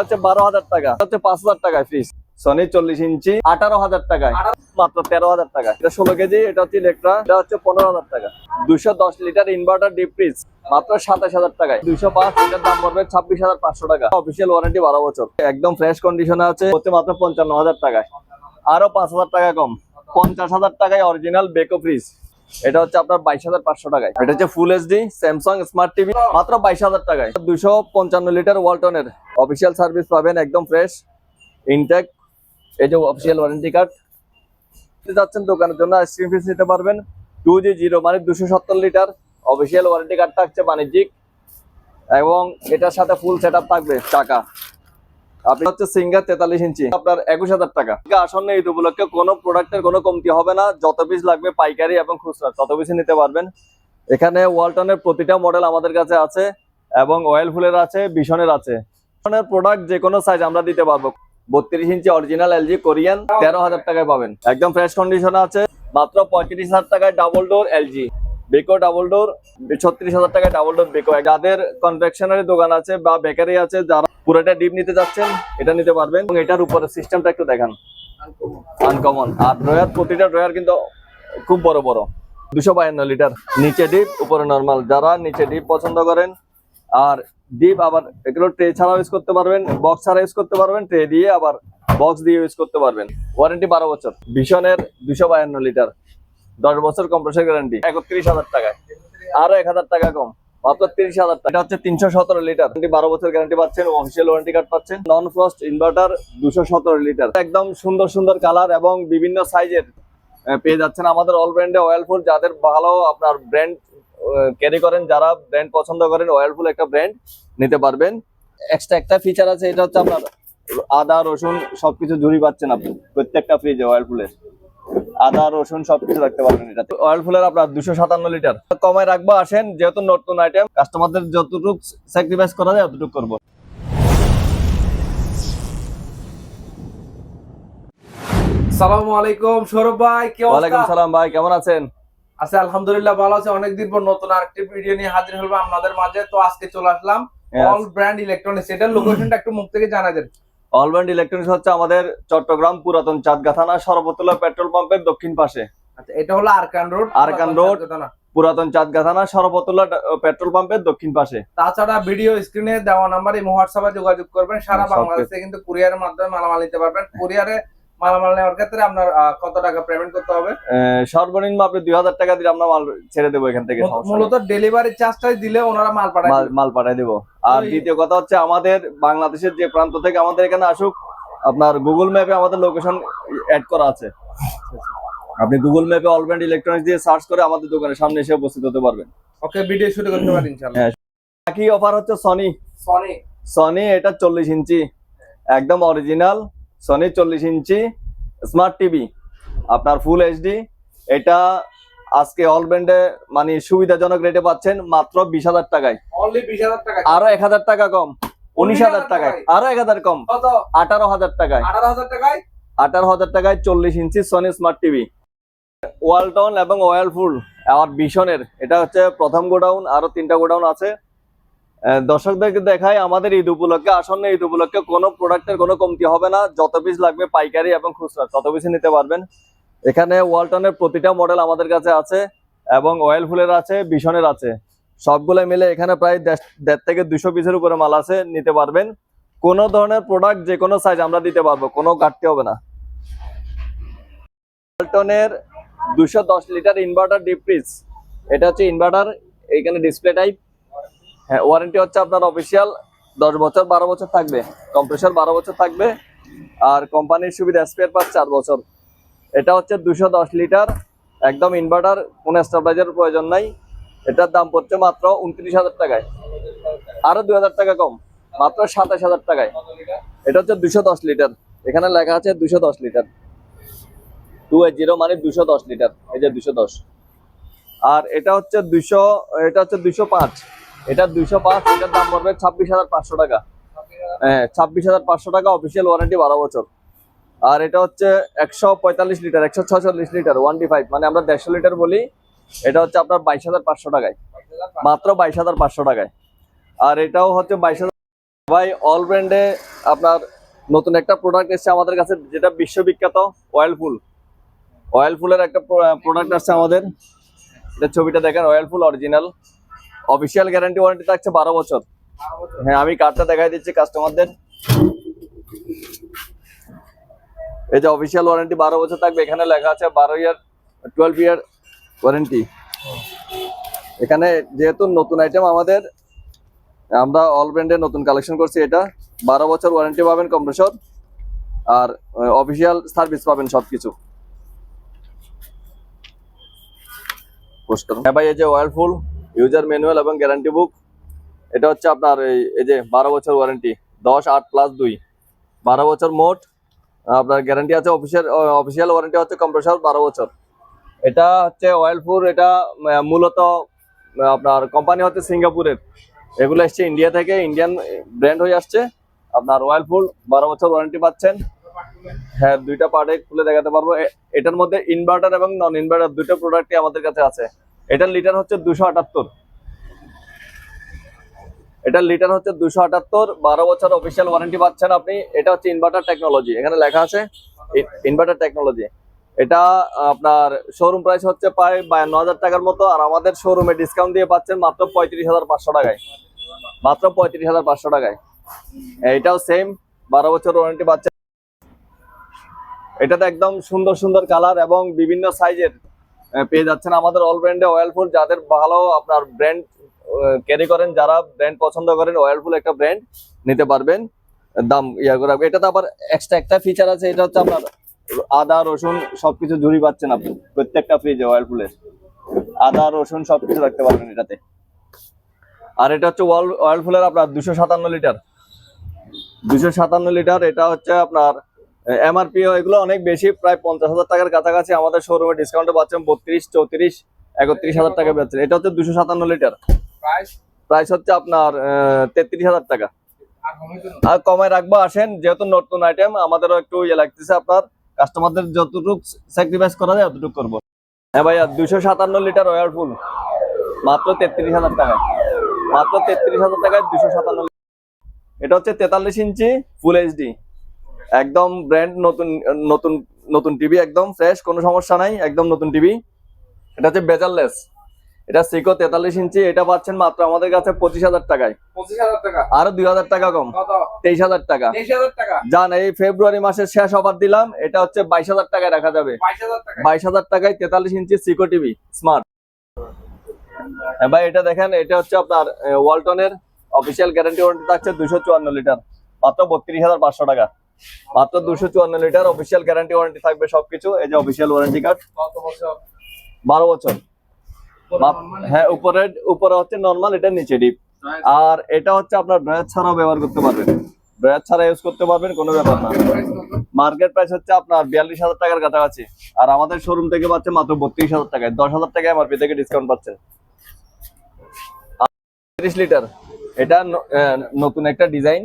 হচ্ছে বারো হাজার টাকা। হচ্ছে পাঁচ হাজার টাকায় ফ্রিজ সনি চল্লিশ ইঞ্চি, আঠারো হাজার টাকায়। মাত্র তেরো হাজার টাকা এটা ষোলো কেজি, এটা হচ্ছে ইলেকট্রা এটা হচ্ছে পনেরো হাজার টাকা। দুশো দশ লিটার ইনভার্টার ডিপ ফ্রিজ মাত্র সাতাশ হাজার টাকায়। দুশো পাঁচ লিটার দাম পড়বে ছাব্বিশ হাজার পাঁচশো টাকা। অফিসিয়াল ওয়ারেন্টি বারো বছর। একদম ফ্রেশ কন্ডিশনে আছে, হচ্ছে মাত্র পঞ্চান্ন হাজার টাকায়। আরও পাঁচ হাজার টাকা কম। পঞ্চাশ হাজার টাকায় অরিজিনাল বেকো ফ্রিজ এটা হচ্ছে আপনার বাইশ হাজার পাঁচশো টাকায়। এটা হচ্ছে full HD Samsung smart TV মাত্র বাইশ হাজার টাকায়। দুশো পঞ্চান্ন লিটার ওয়ালটনের অফিসিয়াল সার্ভিস পাবেন, একদম ফ্রেশ ইনটেক এই যে অফিসিয়াল ওয়ারেন্টি কার্ড যাচ্ছেন দোকানের জন্য আইসক্রিম ফিস নিতে পারবেন টু জি জিরো মানে দুশো সত্তর লিটার অফিসিয়াল ওয়ারেন্টি কার্ড থাকছে বাণিজ্যিক। এবং এটার সাথে ফুল সেট থাকবে টাকা আপনি হচ্ছে সিঙ্গার তেতাল্লিশ ইঞ্চি, আপনার একুশ হাজার টাকা। আসন্ন এই উপলক্ষে কোনো প্রোডাক্টের কোনো কমতি হবে না, যত পিস লাগবে পাইকারি এবং খুচরা, তত পিসই নিতে পারবেন। এখানে ওয়ালটনের প্রতিটা মডেল আমাদের কাছে আছে এবং অয়েল ফুলের আছে বিশনের আছে। বিশনের প্রোডাক্ট যে কোনো সাইজ আমরা দিতে পারব। বত্রিশ ইঞ্চি অরিজিনাল এলজি কোরিয়ান তেরো হাজার টাকায় পাবেন। একদম ফ্রেশ কন্ডিশনে আছে, মাত্র পঁয়ত্রিশ হাজার টাকায় double door LG Beko double door ছত্রিশ হাজার টাকায় ডাবল ডোর বেকো যাদের কনফেকশনারি দোকান আছে বা বেকারি আছে, যারা পুরোটা ডিপ নিতে যাচ্ছেন এটা নিতে পারবেন। এবং এটার উপরে সিস্টেমটা একটু দেখান। আনকমন আর ড্রয়ার প্রতিটা ড্রয়ার কিন্তু খুব বড় বড়। দুশো বায়ান্ন লিটার নিচে ডিপ উপরে নর্মাল যারা নিচে ডিপ পছন্দ করেন, আর ডিপ আবার এগুলো ট্রে ছাড়াও ইউজ করতে পারবেন বক্স ছাড়া ইউজ করতে পারবেন ট্রে দিয়ে আবার বক্স দিয়ে ইউজ করতে পারবেন। ওয়ারেন্টি বারো বছর। ভীষণের দুশো বায়ান্ন লিটার দশ বছর কম্প্রেসার গ্যারান্টি একত্রিশ হাজার টাকায়। আরও এক হাজার টাকা কম, মাত্র তিরিশ হাজার টাকা। হচ্ছে তিনশো সতেরো লিটার বারো বছর গ্যারান্টি পাচ্ছেন ওয়ারেন্টি পাচ্ছেন নন ফ্রস্ট ইনভার্টার দুশো সতেরো লিটার একদম সুন্দর সুন্দর কালার এবং বিভিন্ন পেয়ে যাচ্ছেন আমাদের অল ব্র্যান্ডে যাদের ভালো আপনার ব্র্যান্ড ক্যারি করেন, যারা ব্র্যান্ড পছন্দ করেন অয়েল ফুল একটা ব্র্যান্ড নিতে পারবেন। এক্সট্রা একটা ফিচার আছে, এটা হচ্ছে আপনার আদা, রসুন সবকিছু ঝুড়ি পাচ্ছেন আপনি, প্রত্যেকটা ফ্রিজে অয়েল ফুলের আদা রসুন সবকিছু রাখতে পারবেন এটাতে। অয়েল ফুলের আপনার দুশো সাতান্ন লিটার কমায় রাখব আসেন যেহেতু নতুন আইটেম কাস্টমারদের যতটুকু স্যাক্রিফাইস করা যায় ততটুকু করব। সালামু আলাইকুম সৌরভ ভাই কি ওয়ালাইকুম সালাম ভাই কেমন আছেন? আছে আলহামদুলিল্লাহ ভালো আছে। অনেকদিন পর নতুন আরেকটি ভিডিও নিয়ে হাজির হলাম আপনাদের মাঝে। তো আজকে চলে আসলাম অল ব্র্যান্ড ইলেকট্রনিক্স এটার লোকেশনটা একটু মুখ থেকে জানা দেন। অলব্যান্ড ইলেকট্রনিক্স হচ্ছে আমাদের চট্টগ্রাম পুরাতন চাঁদগা থানা সর্বতলা পেট্রোল পাম্পের দক্ষিণ পাশে। আচ্ছা এটা হলো আরকান রোড আরকান রোড। পুরাতন চাঁদগা থানা সর্বতলা পেট্রোল পাম্পের দক্ষিণ পাশে। তাছাড়া ভিডিও স্ক্রিনে দেওয়া নাম্বার এই হোয়াটসঅ্যাপে যোগাযোগ করবেন। সারা বাংলাদেশে কিন্তু কুরিয়ারের মাধ্যমে মালামাল নিতে পারবেন। কুরিয়ারে মালামাল নেওয়ার ক্ষেত্রে আপনার কত টাকা পেমেন্ট করতে হবে? সর্বনিম্ন আপনি দুই হাজার টাকা দিলে আমরা মাল ছেড়ে দেবো এখান থেকে। মূলত ডেলিভারি চার্জটাই দিলে ওনারা মাল পাঠায় মাল- মাল পাঠিয়ে দেবো। আর দ্বিতীয় কথা হচ্ছে আমাদের বাংলাদেশের যে প্রান্ত থেকে আমাদের এখানে আসুক আপনার গুগল ম্যাপে আমাদের লোকেশন অ্যাড করা আছে। আপনি গুগল ম্যাপে অলব্যান্ড ইলেকট্রনিক্স দিয়ে সার্চ করে আমাদের দোকানের সামনে এসে উপস্থিত হতে পারবেন। ওকে ভিডিও শুরু করতে পারেন ইনশাআল্লাহ। হ্যাঁ। বাকি অফার হচ্ছে সনি সনি সনি এটা চল্লিশ ইঞ্চি। একদম অরিজিনাল সনি চল্লিশ ইঞ্চি স্মার্ট টিভি আপনার ফুল এইচডি এটা আজকে অল ব্র্যান্ডে মানে সুবিধাজনক রেটে পাচ্ছেন মাত্র বিশ হাজার টাকায়। আরও এক হাজার টাকা কম উনিশ হাজার টাকায় আরও এক হাজার কম আঠারো হাজার টাকায়। আঠারো হাজার টাকায়? চল্লিশ inch Sony smart TV Walton এবং ওয়ালফুল আর বিশনের এটা হচ্ছে প্রথম গোডাউন আরও তিনটা গোডাউন আছে। দর্শকদেরকে দেখাই, আমাদের ঈদ উপলক্ষে, আসন্ন ঈদ উপলক্ষে কোনো প্রোডাক্টের কোনো কমতি হবে না। যত পিস লাগবে, পাইকারি এবং খুচরা, তত পিসই নিতে পারবেন। এখানে ওয়ালটনের প্রতিটা মডেল আমাদের কাছে আছে এবং অয়েল ফুলের আছে বিশনের আছে। সবগুলো মিলে এখানে প্রায় দেড়- থেকে দুশো পিসের উপরে মাল আছে, নিতে পারবেন। কোনো ধরনের প্রোডাক্ট যে কোনো সাইজ আমরা দিতে পারব, কোনো ঘাটতি হবে না। ওয়ালটনের দুশো দশ লিটার ইনভার্টার ডিপ ফ্রিজ এটা হচ্ছে ইনভার্টার এইখানে ডিসপ্লে টাইপ হ্যাঁ ওয়ারেন্টি হচ্ছে আপনার অফিসিয়াল দশ বছর, বারো বছর থাকবে। কম্প্রেসার বারো বছর থাকবে। আর কোম্পানির সুবিধা স্পেয়ার পাঁচ চার বছর। এটা হচ্ছে দুশো দশ লিটার। একদম ইনভার্টার কোনো স্টেবিলাইজারের প্রয়োজন নাই। এটার দাম পড়ছে মাত্র উনত্রিশ হাজার টাকায়। আরও দুই হাজার টাকা কম। মাত্র সাতাশ হাজার টাকায়। এটা হচ্ছে দুশো দশ লিটার। এখানে লেখা আছে দুশো দশ লিটার। টু এইট জিরো মানে দুশো দশ লিটার। এই যে দুশো দশ। আর এটা হচ্ছে দুশো, এটা হচ্ছে দুশো পাঁচ। এটা দুশো পাঁচ, এটার দাম পড়বে ছাব্বিশ হাজার পাঁচশো টাকা। হ্যাঁ ছাব্বিশ হাজার পাঁচশো টাকা অফিসিয়াল ওয়ারেন্টি বারো বছর। আর এটা হচ্ছে একশো পঁয়তাল্লিশ লিটার, একশো ছচল্লিশ লিটার ওয়ানটি ফাইভ মানে আমরা দেড়শো লিটার বলি। এটা হচ্ছে আপনার বাইশ হাজার পাঁচশো টাকায়। মাত্র বাইশ হাজার পাঁচশো টাকায়। আর এটাও হচ্ছে বাইশ হাজার ভাই অল ব্র্যান্ডে আপনার নতুন একটা প্রোডাক্ট এসেছে আমাদের কাছে, যেটা বিশ্ববিখ্যাত অয়েল ফুল। অয়েল ফুলের একটা প্রোডাক্ট আসছে আমাদের। এটা ছবিটা দেখেন oil full original official guarantee warranty থাকছে বারো বছর। হ্যাঁ আমি কার্ডটা দেখাই দিচ্ছি কাস্টমারদের এই যে অফিসিয়াল ওয়ারেন্টি বারো বছর থাকবে, এখানে লেখা আছে বারো ইয়ার টুয়েলভ ইয়ার ওয়ারেন্টি এখানে যেহেতু নতুন আইটেম আমাদের, আমরা অল ব্র্যান্ডের নতুন কালেকশন করছি এটা। বারো বছর ওয়ারেন্টি পাবেন কম্প্রেসর আর অফিসিয়াল সার্ভিস পাবেন সবকিছু। হ্যাঁ ভাই, এই যে অয়েল ফুল ইউজার ম্যানুয়াল এবং গ্যারান্টি বুক এটা হচ্ছে আপনার এই যে বারো বছর ওয়ারেন্টি দশ, আট প্লাস দুই। বারো বছর মোট, আপনার গ্যারান্টি আছে অফিসিয়াল অফিসিয়াল ওয়ারেন্টি হচ্ছে কম্প্রেসর বারো বছর। এটা হচ্ছে অয়েল ফুল এটা মূলত আপনার কোম্পানি হচ্ছে সিঙ্গাপুরের। এগুলো এসছে ইন্ডিয়া থেকে ইন্ডিয়ান ব্র্যান্ড হয়ে আসছে। আপনার অয়েল ফুল বারো বছর ওয়ারেন্টি পাচ্ছেন। হ্যাঁ দুইটা পার্টে খুলে দেখাতে পারব। এটার মধ্যে ইনভার্টার এবং নন ইনভার্টার দুটো প্রোডাক্টই আমাদের কাছে আছে। এটার লিটার হচ্ছে দুশো আটাত্তর। এটার লিটার হচ্ছে দুশো আটাত্তর, বারো বছর অফিসিয়াল ওয়ারেন্টি পাচ্ছেন আপনি। এটা হচ্ছে ইনভার্টার টেকনোলজি এখানে লেখা আছে ইনভার্টার টেকনোলজি এটা আপনার শোরুম প্রাইস হচ্ছে প্রায় বায়ান্ন হাজার টাকার মতো, আর আমাদের শোরুমে ডিসকাউন্ট দিয়ে পাচ্ছেন মাত্র পঁয়ত্রিশ হাজার পাঁচশো টাকায়। মাত্র পঁয়ত্রিশ হাজার পাঁচশো টাকায়। এটাও সেম বারো বছর ওয়ারেন্টি পাচ্ছেন। এটাতে একদম সুন্দর সুন্দর কালার এবং বিভিন্ন সাইজের পেয়ে যাচ্ছেন আমাদের অল ব্র্যান্ডে অয়েল ফুল। যাদের ভালো আপনার ব্র্যান্ড ক্যারি করেন, যারা ব্র্যান্ড পছন্দ করেন অয়েল ফুল একটা ব্র্যান্ড নিতে পারবেন। দাম ইয়া করে। এটাতে আবার এক্সট্রা একটা ফিচার আছে, এটা হচ্ছে আপনার আদা, রসুন সবকিছু ঝুড়ি পাচ্ছেন আপনি। প্রত্যেকটা ফ্রিজে অয়েল ফুলের। আদা, রসুন সবকিছু রাখতে পারবেন এটাতে। আর এটা হচ্ছে অয়েল ফুলের আপনার দুশো সাতান্ন লিটার। দুশো সাতান্ন লিটার, এটা হচ্ছে আপনার এমআরপি এগুলো অনেক বেশি প্রায় পঞ্চাশ হাজার টাকার কাছাকাছি আমাদের শোরুমে ডিসকাউন্টে পাচ্ছেন বত্রিশ চৌত্রিশ একত্রিশ হাজার টাকা পাচ্ছেন এটা হচ্ছে দুশো সাতান্ন লিটার প্রাইস হচ্ছে আপনার তেত্রিশ হাজার টাকা। আর কমিয়ে রাখব আসেন যেহেতু নতুন আইটেম আমাদেরও একটু ইয়ে লাগতেছে আপনার কাস্টমারদের যতটুকু স্যাক্রিফাইস করা যায় ততটুকু করব। হ্যাঁ ভাইয়া দুশো সাতান্ন লিটার ওয়ার ফুল মাত্র তেত্রিশ হাজার টাকায়। মাত্র তেত্রিশ হাজার টাকায় দুশো সাতান্ন এটা হচ্ছে তেতাল্লিশ ইঞ্চি ফুল এইচডি একদম ব্র্যান্ড নতুন নতুন নতুন টিভি একদম ফ্রেশ কোনো সমস্যা নাই একদম নতুন টিভি এটা হচ্ছে বেজারলেস। এটা সিকো তেতাল্লিশ ইঞ্চি এটা পাচ্ছেন মাত্র আমাদের কাছে পঁচিশ হাজার টাকায়। আরও দুই হাজার টাকা কম। তেইশ হাজার টাকা। জান এই ফেব্রুয়ারি মাসের শেষ অফার দিলাম এটা হচ্ছে বাইশ হাজার টাকায় রাখা যাবে। বাইশ হাজার টাকায়। তেতাল্লিশ ইঞ্চি সিকো টিভি স্মার্ট ভাই এটা দেখেন এটা হচ্ছে আপনার ওয়ালটনের অফিসিয়াল গ্যারান্টি ওয়ারেন্টি থাকছে দুশো চুয়ান্ন লিটার। মাত্র বত্রিশ হাজার পাঁচশো টাকা। মাত্র দুশো চুয়ান্ন লিটার অফিসিয়াল গ্যারান্টি ওয়ারেন্টি থাকবে সবকিছু এই যে অফিসিয়াল ওয়ারেন্টি কার্ড বারো বছর। হ্যাঁ উপরে উপরে হচ্ছে নর্মাল এটা নিচে ডিপ আর এটা হচ্ছে আপনার ড্রয়ার ছাড়াও ব্যবহার করতে পারবেন। ড্রয়ার ছাড়া ইউজ করতে পারবেন কোনো ব্যাপার না। মার্কেট প্রাইস হচ্ছে আপনার বিয়াল্লিশ হাজার টাকার কাছাকাছি। আর আমাদের শোরুম থেকে পাচ্ছে মাত্র বত্রিশ হাজার টাকায়। দশ হাজার টাকা এমআরপি থেকে ডিসকাউন্ট পাচ্ছেন তিরিশ লিটার। এটা নতুন একটা ডিজাইন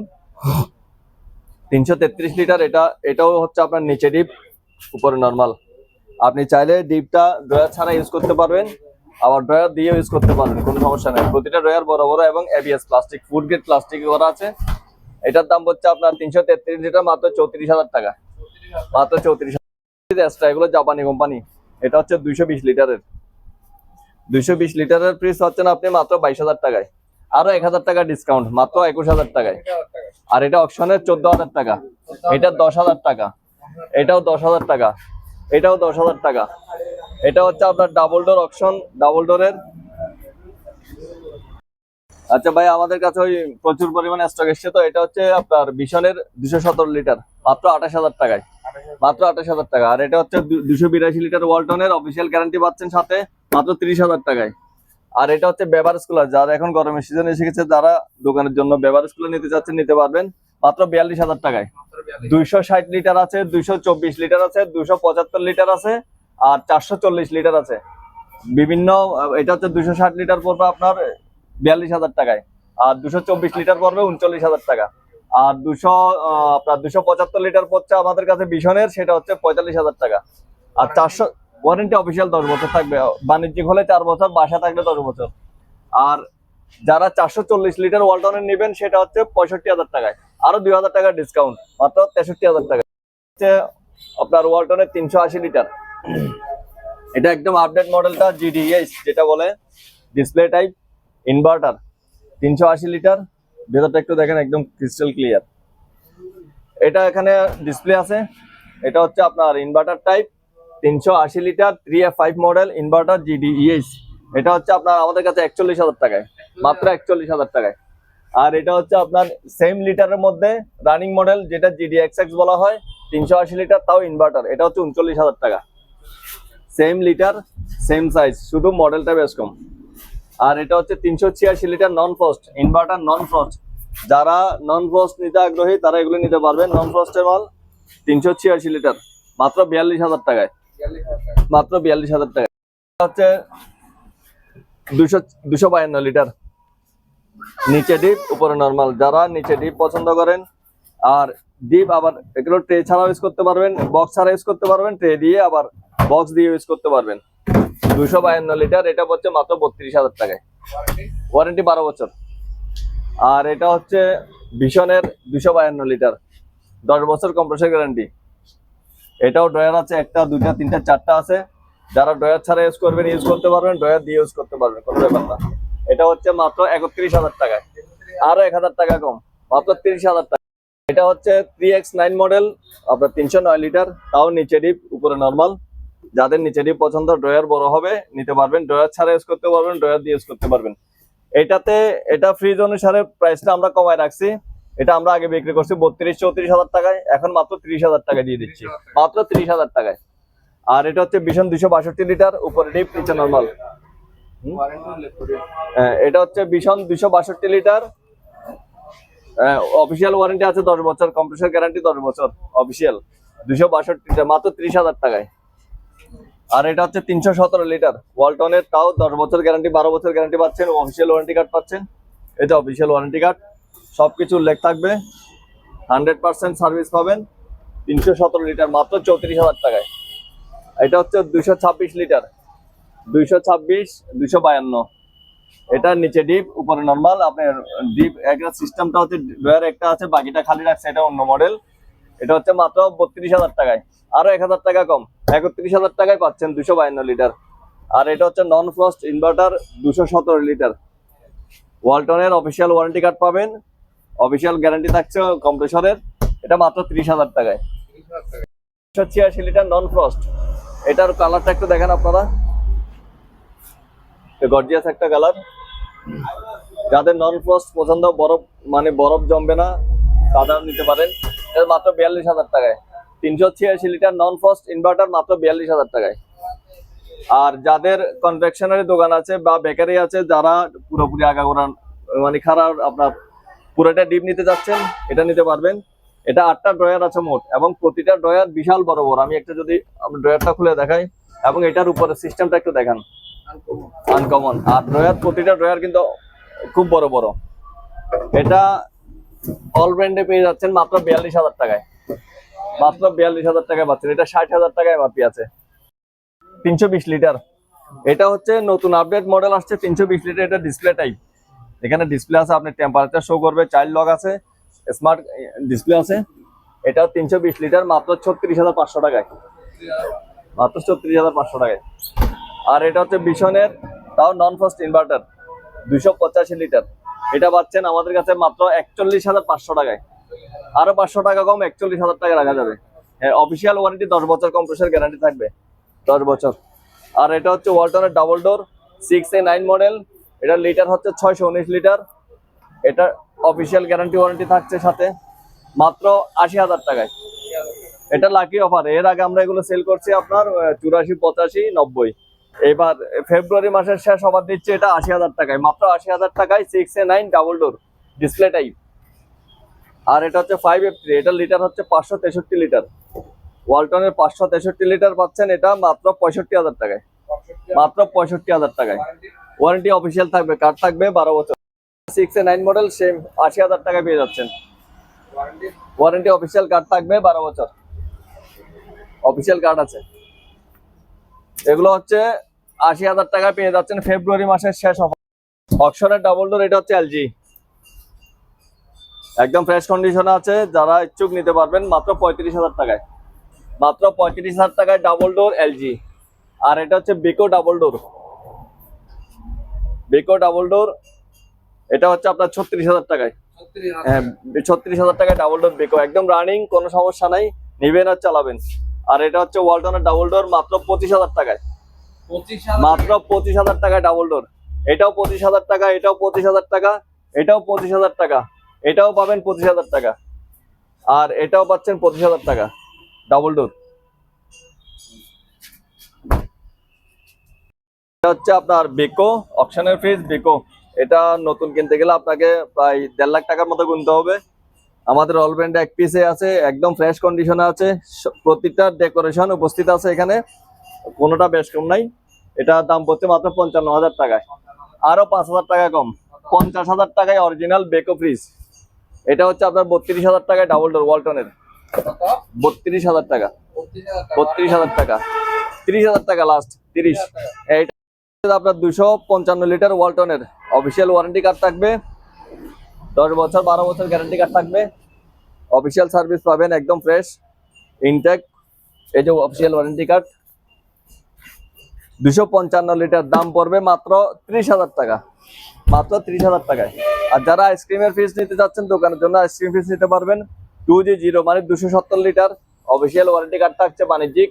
তিনশো তেত্রিশ লিটার, এটা, এটাও হচ্ছে আপনার নিচে ডিপ, উপরে নর্মাল আপনি চাইলে ডিপটা ড্রয়ার ছাড়া ইউজ করতে পারবেন, আবার ড্রয়ার দিয়ে ইউজ করতে পারবেন, কোনো সমস্যা নেই। প্রতিটা ড্রয়ার বড় বড় এবং ABS plastic food grade plastic করা আছে। এটার দাম হচ্ছে আপনার তিনশো তেত্রিশ লিটার, মাত্র চৌত্রিশ হাজার টাকা। মাত্র চৌত্রিশ হাজার এগুলো জাপানি কোম্পানি এটা হচ্ছে দুইশো বিশ লিটারের। দুইশো বিশ লিটারের প্রিস হচ্ছেন আপনি মাত্র বাইশ হাজার টাকায়। আরও এক হাজার টাকা ডিসকাউন্ট মাত্র একুশ হাজার টাকায়। আর এটা অপশনের চোদ্দ হাজার টাকা। এটা দশ হাজার টাকা। এটাও দশ হাজার টাকা। এটাও দশ হাজার টাকা। এটা হচ্ছে আপনার ডাবল ডোর অপশন ডাবল ডোরের আচ্ছা ভাই, আমাদের কাছে ওই প্রচুর পরিমাণে স্টক এসছে তো, এটা হচ্ছে আপনার বিশনের দুশো সতেরো লিটার মাত্র আঠাশ হাজার টাকায়। মাত্র আঠাশ হাজার টাকা। আর এটা হচ্ছে দুশো বিরাশি লিটার ওয়ালটনের অফিসিয়াল গ্যারান্টি পাচ্ছেন সাথে, মাত্র তিরিশ হাজার টাকায়। আর এটা হচ্ছে বেভারেজ কুলার যারা এখন গরমের সিজন এসে গেছে যারা দোকানের জন্য বেভারেজ কুলার নিতে চাচ্ছেন নিতে পারবেন মাত্র বিয়াল্লিশ হাজার টাকায়। দুইশো ষাট লিটার আছে, দুইশো চব্বিশ লিটার আছে, দুইশো পঁচাত্তর লিটার আছে, আর চারশো চল্লিশ লিটার আছে। বিভিন্ন, এটা হচ্ছে দুইশো ষাট লিটার পড়বে আপনার বিয়াল্লিশ হাজার টাকায়, আর দুশো চব্বিশ লিটার পড়বে উনচল্লিশ হাজার টাকা। আর দুশো আপনার দুশো পঁচাত্তর লিটার পড়ছে আমাদের কাছে বিশনের সেটা হচ্ছে পঁয়তাল্লিশ হাজার টাকা। আর চারশো ওয়ারেন্টি অফিসিয়াল দশ বছর থাকবে। বাণিজ্যিক হলে চার বছর, বাসা থাকলে দশ বছর। আর যারা চারশো চল্লিশ লিটার ওয়ালটনের নেবেন, সেটা হচ্ছে পঁয়ষট্টি হাজার টাকায়। আরও দুই হাজার টাকা ডিসকাউন্ট মাত্র তেষট্টি হাজার টাকা। হচ্ছে আপনার ওয়ালটনের তিনশো আশি লিটার এটা একদম আপডেট মডেলটা জিডিএস যেটা বলে ডিসপ্লে টাইপ ইনভার্টার তিনশো আশি লিটার ভেতরটা একটু দেখেন, একদম ক্রিস্টাল ক্লিয়ার এটা এখানে ডিসপ্লে আছে। এটা হচ্ছে আপনার ইনভার্টার টাইপ তিনশো আশি litre three F five model inverter GDS এটা হচ্ছে আপনার আমাদের কাছে একচল্লিশ হাজার টাকায়, মাত্র একচল্লিশ হাজার টাকায়। আর এটা হচ্ছে আপনার সেম লিটারের মধ্যে রানিং মডেল যেটা জিডি এক্স এক্স বলা হয়, তিনশো আশি লিটার তাও ইনভার্টার এটা হচ্ছে উনচল্লিশ হাজার টাকা। সেম লিটার সেম সাইজ শুধু মডেলটা বেশ কম। আর এটা হচ্ছে তিনশো ছিয়াশি litre non frost inverter non frost যারা নন ফ্রস্ট নিতে আগ্রহী, তারা এগুলো নিতে পারবেন। নন ফ্রস্টের মাল তিনশো ছিয়াশি লিটার, মাত্র বিয়াল্লিশ হাজার টাকায়। মাত্র বিয়াল্লিশ হাজার টাকা। হচ্ছে দুশো দুশো বায়ান্ন লিটার। নিচে ডিপ, উপরে নর্মাল। যারা নিচে ডিপ পছন্দ করেন, আর ডিপ আবার এগুলো ট্রে ছাড়াও ইউজ করতে পারবেন, বক্স ছাড়া ইউজ করতে পারবেন, ট্রে দিয়ে আবার বক্স দিয়ে ইউজ করতে পারবেন। দুশো বায়ান্ন লিটার, এটা হচ্ছে মাত্র বত্রিশ হাজার টাকায়। ওয়ারেন্টি বারো বছর। আর এটা হচ্ছে ভীষণের দুশো বায়ান্ন লিটার। দশ বছর কম্প্রেসার গ্যারান্টি। এটাও ড্রয়ার আছে, একটা, দুইটা, তিনটা, চারটা আছে। যারা ড্রয়ার ছাড়া ইউজ করবেন ইউজ করতে পারবেন, ড্রয়ার দিয়ে ইউজ করতে পারবেন, কোনো ব্যাপার না। এটা হচ্ছে মাত্র একত্রিশ হাজার টাকায়। আরও এক হাজার টাকা কম, মাত্র তিরিশ হাজার টাকা। এটা হচ্ছে থ্রি এক্স নাইন মডেল আপনার তিনশো নয় লিটার তাও নিচে ডিপ উপরে নর্মাল যাদের নিচে ডিপ পছন্দ, ড্রয়ার বড় হবে, নিতে পারবেন। ড্রয়ার ছাড়া ইউজ করতে পারবেন, ড্রয়ার দিয়ে ইউজ করতে পারবেন। এটাতে, এটা ফ্রিজ অনুসারে প্রাইসটা আমরা কমায় রাখছি। এটা আমরা আগে বিক্রি করছি বত্রিশ চৌত্রিশ হাজার টাকায় এখন মাত্র ত্রিশ হাজার টাকায় দিয়ে দিচ্ছি। মাত্র ত্রিশ হাজার টাকায়। আর এটা হচ্ছে ভীষণ দুশো বাষট্টি লিটার উপরে ডিপ নিচে নর্মাল এটা হচ্ছে ভীষণ দুশো বাষট্টি লিটার। অফিসিয়াল ওয়ারেন্টি আছে দশ বছর কম্প্রেসার গ্যারান্টি দশ বছর অফিসিয়াল দুশো বাষট্টি মাত্র ত্রিশ হাজার টাকায়। আর এটা হচ্ছে তিনশো সতেরো লিটার। ওয়ালটনের তাও দশ বছর গ্যারান্টি বারো বছর গ্যারান্টি পাচ্ছেন অফিসিয়াল ওয়ারেন্টি কার্ড পাচ্ছেন। এটা অফিসিয়াল ওয়ারেন্টি কার্ড সবকিছু উল্লেখ থাকবে। হান্ড্রেড পার্সেন্ট সার্ভিস পাবেন। তিনশো সতেরো লিটার মাত্র চৌত্রিশ হাজার টাকায়। এটা হচ্ছে দুইশো ছাব্বিশ লিটার দুইশো ছাব্বিশ, দুইশো বায়ান্ন। এটা নিচে ডিপ উপরে নর্মাল আপনার ডিপ একটা সিস্টেমটা হচ্ছে ড্রয়ার একটা আছে, বাকিটা খালি রাখছে, এটা অন্য মডেল এটা হচ্ছে মাত্র বত্রিশ হাজার টাকায়। আরও এক হাজার টাকা কম। একত্রিশ হাজার টাকায় পাচ্ছেন দুশো বায়ান্ন লিটার আর এটা হচ্ছে নন ফ্রস্ট ইনভার্টার দুশো সতেরো লিটার ওয়ালটনের অফিসিয়াল ওয়ারেন্টি কার্ড পাবেন। অফিসিয়াল গ্যারান্টি থাকছে কম্প্রেসরের। এটা মাত্র ত্রিশ হাজার টাকায়। ছিয়াশি লিটার নন ফ্রস্ট এটার কালারটা একটু দেখেন আপনারা। গর্জিয়াস একটা কালার যাদের নন ফ্রস্ট পছন্দ, বরফ মানে বরফ জমবে না তারা নিতে পারেন। এটা মাত্র বিয়াল্লিশ হাজার টাকায়। তিনশো ছিয়াশি লিটার নন ফ্রস্ট ইনভার্টার মাত্র বিয়াল্লিশ হাজার টাকায়। আর যাদের কনফেকশনারি দোকান আছে বা বেকারি আছে, যারা পুরোপুরি আগাগোড়া মানে খারাপ, আপনার পুরোটা ডিপ নিতে যাচ্ছেন, এটা নিতে পারবেন। এটা আটটা ড্রয়ার আছে মোট, এবং প্রতিটা ড্রয়ার বিশাল বড় বড়। আমি একটা যদি ড্রয়ারটা খুলে দেখাই, এবং এটার উপরে সিস্টেমটা একটু দেখান। আনকমন আর ড্রয়ার, প্রতিটা ড্রয়ার কিন্তু খুব বড় বড়। এটা অল ব্র্যান্ডে পেয়ে যাচ্ছেন মাত্র বিয়াল্লিশ হাজার টাকায়। মাত্র বিয়াল্লিশ হাজার টাকায় পাচ্ছেন। এটা ষাট হাজার টাকায় এমআরপি আছে। তিনশো বিশ লিটার। এটা হচ্ছে নতুন আপডেট মডেল আসছে, তিনশো বিশ লিটার। এটা ডিসপ্লে টাইপ এখানে ডিসপ্লে আছে, আপনি টেম্পারেচার শো করবে চাইল্ড লক আছে স্মার্ট ডিসপ্লে আছে। এটা তিনশো বিশ লিটার মাত্র ছত্রিশ হাজার পাঁচশো টাকায়। মাত্র ছত্রিশ হাজার পাঁচশো টাকায়। আর এটা হচ্ছে বিশনের তাও নন ফার্স্ট ইনভার্টার দুইশো পঁচাশি লিটার এটা পাচ্ছেন আমাদের কাছে মাত্র একচল্লিশ হাজার পাঁচশো টাকায়। আরও পাঁচশো টাকা কম, একচল্লিশ হাজার টাকা রাখা যাবে। হ্যাঁ অফিসিয়াল ওয়ারেন্টি দশ বছর কম্প্রেসার গ্যারান্টি থাকবে। দশ বছর। আর এটা হচ্ছে ওয়ালটনের double door six A nine model এটা লিটার হচ্ছে ছয়শো উনিশ লিটার। এটা অফিসিয়াল গ্যারান্টি ওয়ারেন্টি থাকছে সাথে। মাত্র আশি হাজার টাকায়। এটা লাকি অফার এর আগে আমরা এগুলো সেল করছি আপনার চুরাশি, পঁচাশি, নব্বই। এবার ফেব্রুয়ারি মাসের শেষ অফার দিচ্ছে এটা আশি হাজার টাকায়। মাত্র আশি হাজার টাকায় six A nine double door display type আর এটা হচ্ছে ফাইভ এফ এটা লিটার হচ্ছে পাঁচশো তেষট্টি লিটার। ওয়ালটনের পাঁচশো তেষট্টি লিটার পাচ্ছেন এটা মাত্র পঁয়ষট্টি হাজার টাকায়। মাত্র পঁয়ষট্টি হাজার টাকায়। ওয়ারেন্টি অফিসিয়াল থাকবে কার্ড থাকবে? বারো বছর। Six A nine model same আশি হাজার টাকায় পেয়ে যাচ্ছেন। ওয়ারেন্টি অফিসিয়াল কার্ড থাকবে বারো বছর। অফিসিয়াল কার্ড আছে। এগুলো হচ্ছে আশি হাজার টাকায় পেয়ে যাচ্ছেন ফেব্রুয়ারি মাসের শেষ অফার। অক্সনের ডাবল ডোর এটা হচ্ছে এলজি একদম ফ্রেশ কন্ডিশনে আছে যারা ইচ্ছুক নিতে পারবেন মাত্র পঁয়ত্রিশ হাজার টাকায়। মাত্র পঁয়ত্রিশ হাজার টাকায় ডাবল ডোর এলজি আর এটা হচ্ছে Beko double door Beko double door এটা হচ্ছে আপনার ছত্রিশ হাজার টাকায়। ছত্রিশ হাজার। হ্যাঁ ছত্রিশ হাজার টাকায় ডাবল ডোর বেকো একদম রানিং কোনো সমস্যা নাই নিবেন আর চালাবেন। আর এটা হচ্ছে ওয়ালটনের ডাবল ডোর মাত্র পঁচিশ হাজার টাকায়। মাত্র পঁচিশ হাজার টাকায় ডাবল ডোর এটাও পঁচিশ হাজার টাকা এটাও পঁচিশ হাজার টাকা এটাও পঁচিশ হাজার টাকা এটাও পাবেন পঁচিশ হাজার টাকা। আর এটাও পাচ্ছেন পঁচিশ হাজার টাকা ডাবল ডোর এটা হচ্ছে আপনার বেকো অপশনের ফ্রিজ বেকো এটা নতুন কিনতে গেলে আপনাকে প্রায় দেড় লাখ টাকার মতো গুনতে হবে। আমাদের অল ব্র্যান্ড এক পিসে আছে, একদম ফ্রেশ কন্ডিশনে আছে। প্রতিটা ডেকোরেশন উপস্থিত আছে এখানে। কোনোটা বেশ কম নাই। এটা দাম পড়ছে মাত্র পঞ্চান্ন হাজার টাকায়। আরও পাঁচ হাজার টাকা কম। পঞ্চাশ হাজার টাকায় অরিজিনাল বেকো ফ্রিজ এটা হচ্ছে আপনার বত্রিশ হাজার টাকায় ডাবল ডোর ওয়ালটনের বত্রিশ হাজার টাকা। বত্রিশ হাজার টাকা। তিরিশ হাজার টাকা লাস্ট তিরিশ। এইটা আপনার দুশো পঞ্চান্ন লিটার ওয়ালটনের অফিসিয়াল ওয়ারেন্টি কার্ড থাকবে। দশ বছর, বারো বছর গ্যারান্টি কার্ড থাকবে। অফিসিয়াল সার্ভিস পাবেন একদম ফ্রেশ ইনটেক এই যে অফিসিয়াল ওয়ারেন্টি কার্ড দুশো পঞ্চান্ন লিটার দাম পড়বে মাত্র ত্রিশ হাজার টাকা। মাত্র ত্রিশ হাজার টাকায়। আর যারা আইসক্রিমের ফিস নিতে যাচ্ছেন, দোকানের জন্য আইসক্রিম ফিস নিতে পারবেন। টু জি জিরো মানে দুশো সত্তর লিটার অফিসিয়াল ওয়ারেন্টি কার্ড থাকছে বাণিজ্যিক।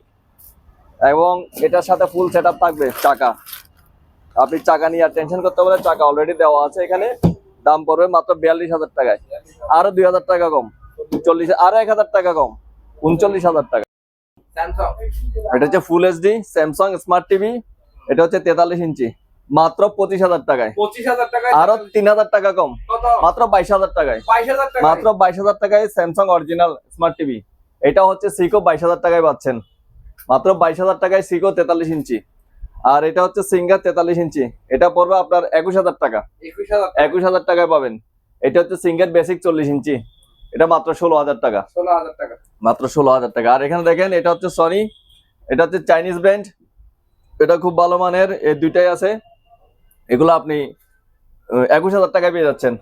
এবং এটার সাথে ফুল সেট থাকবে চাকা। আপনি চাকা নিয়ে আর টেনশন করতে পারেন চাকা অলরেডি দেওয়া আছে এখানে। দাম পড়বে মাত্র বিয়াল্লিশ হাজার টাকায়। আরও দুই হাজার টাকা কম। চল্লিশ আরও এক হাজার টাকা কম। উনচল্লিশ হাজার টাকা। এটা হচ্ছে full HD Samsung smart TV এটা হচ্ছে তেতাল্লিশ ইঞ্চি। মাত্র পঁচিশ হাজার টাকায়। পঁচিশ হাজার টাকা আরও তিন হাজার টাকা কম। মাত্র বাইশ হাজার টাকায়। মাত্র বাইশ হাজার টাকায় স্যামসাং অরিজিনাল স্মার্ট টিভি এটা হচ্ছে সিকো বাইশ হাজার টাকায় পাচ্ছেন। মাত্র বাইশ হাজার টাকায় সিকো তেতাল্লিশ ইঞ্চি। আর এটা হচ্ছে সিঙ্গার তেতাল্লিশ ইঞ্চি। এটা পড়বে আপনার একুশ হাজার টাকা। একুশ হাজার টাকায় পাবেন। এটা হচ্ছে সিঙ্গার বেসিক চল্লিশ ইঞ্চি। এটা মাত্র ষোলো হাজার টাকা। ষোলো হাজার টাকা। মাত্র ষোলো হাজার টাকা। আর এখানে দেখেন এটা হচ্ছে সনি এটা হচ্ছে চাইনিজ ব্র্যান্ড এটা খুব ভালো মানের এই দুইটাই আছে। এগুলো আপনি একুশ হাজার টাকায় পেয়ে যাচ্ছেন।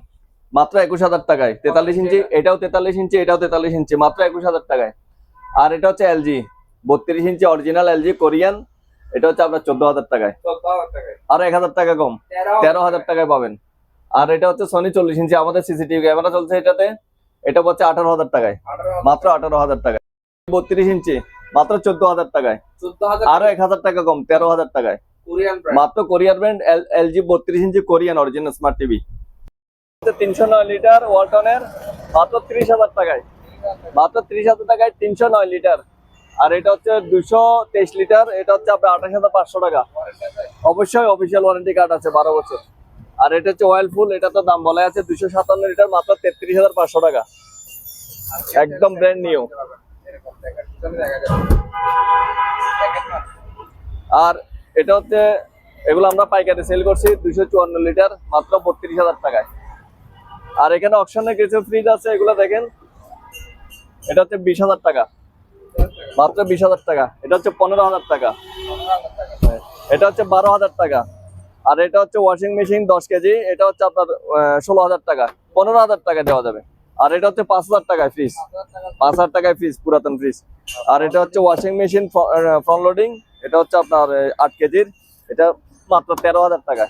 মাত্র একুশ হাজার টাকায়। তেতাল্লিশ ইঞ্চি এটাও তেতাল্লিশ ইঞ্চি এটাও তেতাল্লিশ ইঞ্চি। মাত্র একুশ হাজার টাকায়। আর এটা হচ্ছে এলজি বত্রিশ ইঞ্চি অরিজিনাল এলজি কোরিয়ান এটা হচ্ছে আপনার চোদ্দ হাজার টাকায়। আর এক হাজার টাকা কম। তেরো হাজার টাকায় পাবেন। আর এটা হচ্ছে সনি চল্লিশ ইঞ্চি আমাদের সিসিটিভি ক্যামেরা চলছে এটাতে। এটা হচ্ছে আঠারো হাজার টাকায়। মাত্র আঠারো হাজার টাকায়। বত্রিশ ইঞ্চি মাত্র চোদ্দ হাজার টাকায়। আরও এক হাজার টাকা কম তেরো হাজার টাকায়। কোরিয়ান মাত্র কোরিয়ার ব্র্যান্ড এলজি বত্রিশ inch Korean original smart TV তিনশো নয় লিটার ওয়ালটনের মাত্র ত্রিশ হাজার টাকায়। মাত্র ত্রিশ হাজার টাকায় তিনশো নয় লিটার। আর এটা হচ্ছে দুশো তেইশ লিটার, এটা হচ্ছে আপনার আঠাশ হাজার পাঁচশো টাকা। অবশ্যই অফিসিয়াল ওয়ারেন্টি কার্ড আছে, বারো বছর। আর এটা হচ্ছে অয়েল ফুল এটা তো দাম বলা আছে দুশো সাতান্ন লিটার, মাত্র তেত্রিশ হাজার পাঁচশো টাকা। একদম ব্র্যান্ড নিউ? আর এটা হচ্ছে, এগুলো আমরা পাইকারি সেল করছি দুশো চুয়ান্ন লিটার, মাত্র বত্রিশ হাজার টাকায়। আর এখানে অপশনে কিছু ফ্রিজ আছে, এগুলো দেখেন। এটা হচ্ছে বিশ হাজার টাকা। মাত্র বিশ হাজার টাকা এটা হচ্ছে পনেরো হাজার টাকা এটা হচ্ছে বারো হাজার টাকা আর এটা হচ্ছে ওয়াশিং মেশিন দশ কেজি এটা হচ্ছে আপনার ষোলো হাজার টাকা পনেরো হাজার টাকা দেওয়া যাবে আর এটা হচ্ছে পাঁচ হাজার টাকায় ফ্রিজ পাঁচ হাজার টাকায় ফ্রিজ পুরাতন ফ্রিজ আর এটা হচ্ছে ওয়াশিং মেশিন ফ্রন্ট লোডিং এটা হচ্ছে আপনার আট কেজির এটা মাত্র তেরো হাজার টাকা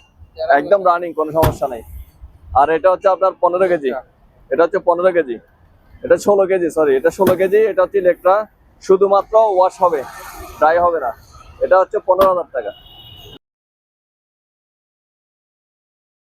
একদম রানিং কোনো সমস্যা নেই আর এটা হচ্ছে আপনার পনেরো কেজি এটা হচ্ছে পনেরো কেজি এটা ষোলো কেজি সরি এটা ষোলো কেজি এটা হচ্ছে ইলেকট্রা শুধুমাত্র ওয়াশ হবে ড্রাই হবে না। এটা হচ্ছে পনেরো হাজার টাকা।